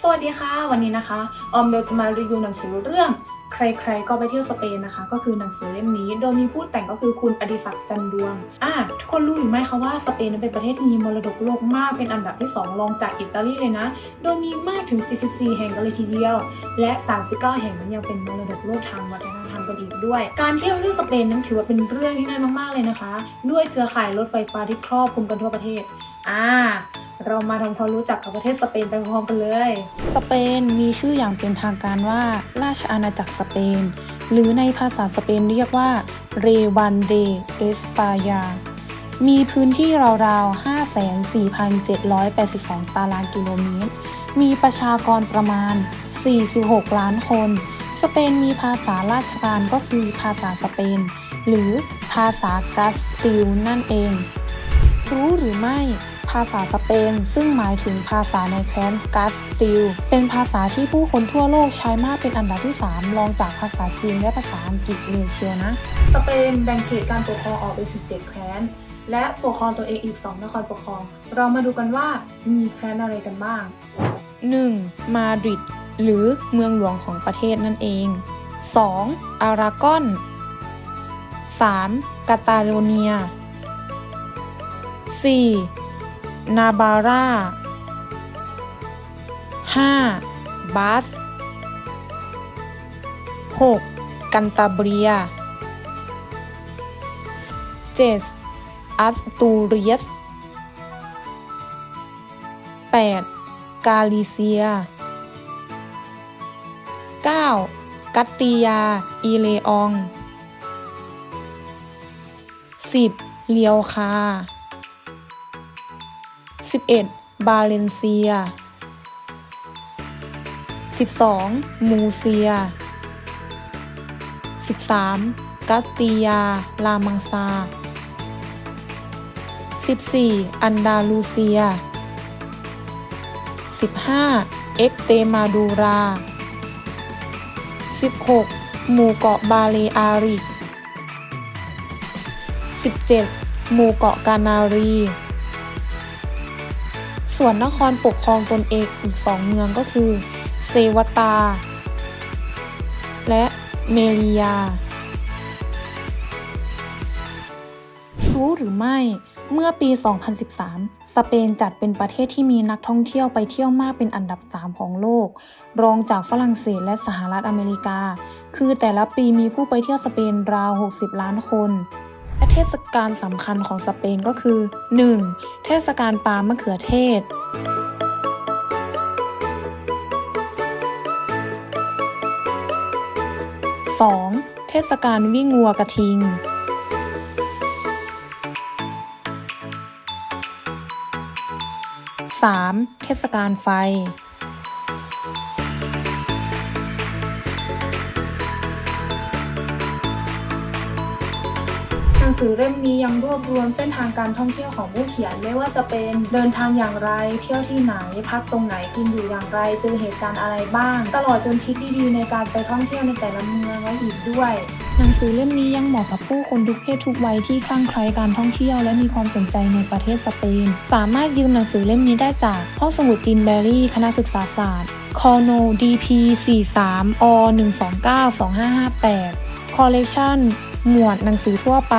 สวัสดีค่ะ วันนี้นะคะออมเบลจะมารีวิวหนังสือเรื่อง ใครๆ ก็ไปเที่ยวสเปนนะคะ ก็คือหนังสือเล่มนี้ โดยมีผู้แต่งก็คือคุณอดิศักดิ์จันดวงอะทุกคนรู้หรือไม่คะว่าสเปนนั้นเป็นประเทศมีมรดกโลกมากเป็นอันดับที่ 2 รองจากอิตาลีเลยนะ โดยมีมากถึง 44 แห่งกันเลยทีเดียว และ 39 แห่งนั้นยังเป็นมรดกโลกทางวัฒนธรรมกันอีกด้วย การเที่ยวที่สเปนนั้นถือว่าเป็นเรื่องที่ง่ายมากๆเลยนะคะ ด้วยเครือข่ายรถไฟฟ้าที่ครอบคลุมกันทั่วประเทศอ่า เรามาทำความรู้จักกับประเทศสเปนไปพร้อมกันเลย สเปนมีชื่ออย่างเป็นทางการว่า ราชอาณาจักรสเปน หรือในภาษาสเปนเรียกว่าเรวันเดเอสปายา มีพื้นที่ราวๆ 54,782 ตารางกิโลเมตร มีประชากรประมาณ 46 ล้านคน สเปนมีภาษาราชการก็คือภาษาสเปน หรือภาษากัสติลนั่นเอง รู้หรือไม่ ภาษาสเปน ซึ่งหมายถึงภาษาในแคว้นกัสติล เป็นภาษาที่ผู้คนทั่วโลกใช้มากเป็นอันดับที่ 3 รองจากภาษาจีนและภาษาอังกฤษเลยเชียวนะ สเปนแบ่งเขตการปกครองออกเป็น 17 แคว้น และปกครองตัวเองอีก 2 นครปกครอง เรามาดูกันว่ามีแคว้นอะไรกันบ้าง 1. มาดริดหรือเมืองหลวงของประเทศนั่นเอง 2. อารากอน 3. กาตาโลเนีย 4. นาบาร่า 5. บาส 6. กันตาเบีย 7. อัสตูเรียส 8. กาลิเซีย 9. กัตติยา อีเลออง 10. เลียวคา 11. บาเลนเซีย 12. มูเซีย 13. กัตติยา ลามังซา 14. อันดาลูเซีย 15. เอ็กเตมาดูรา 16. หมู่เกาะบาเลอาริก 17. หมู่เกาะกานารี ส่วนนครปกครองตนเองอีกสองเมืองก็คือ เซวตา และเมลียา รู้หรือไม่เมื่อปี 2013 สเปนจัดเป็นประเทศที่มีนักท่องเที่ยวไปเที่ยวมากเป็นอันดับ 3 ของโลก รองจากฝรั่งเศสและสหรัฐอเมริกา คือแต่ละปีมีผู้ไปเที่ยวสเปนราว 60 ล้านคน และเทศกาลสำคัญของสเปนก็คือ 1. เทศกาลปาล์มมะเขือเทศ 2. เทศกาลวิ่งวัวกระทิง 3. เทศกาลไฟ หนังสือเล่มนี้ยังรวบรวมเส้นทางการท่องเที่ยวของผู้เขียนไม่ว่าจะเป็นเดินทางอย่างไร เที่ยวที่ไหน พักตรงไหนกินอยู่อย่างไร เจอเหตุการณ์อะไรบ้าง ตลอดจนทิศดีๆในการไปท่องเที่ยวในแต่ละเมืองไว้อีกด้วย หนังสือเล่มนี้ยังเหมาะกับผู้คนทุกเพศทุกวัยที่คลั่งไคล้การท่องเที่ยวและมีความสนใจในประเทศสเปน สามารถยืมหนังสือเล่มนี้ได้จากห้องสมุดจินแบรี่ คณะศึกษาศาสตร์คอโน DP 43 อ 129 2558คอลเลกชัน หมวดหนังสือทั่วไป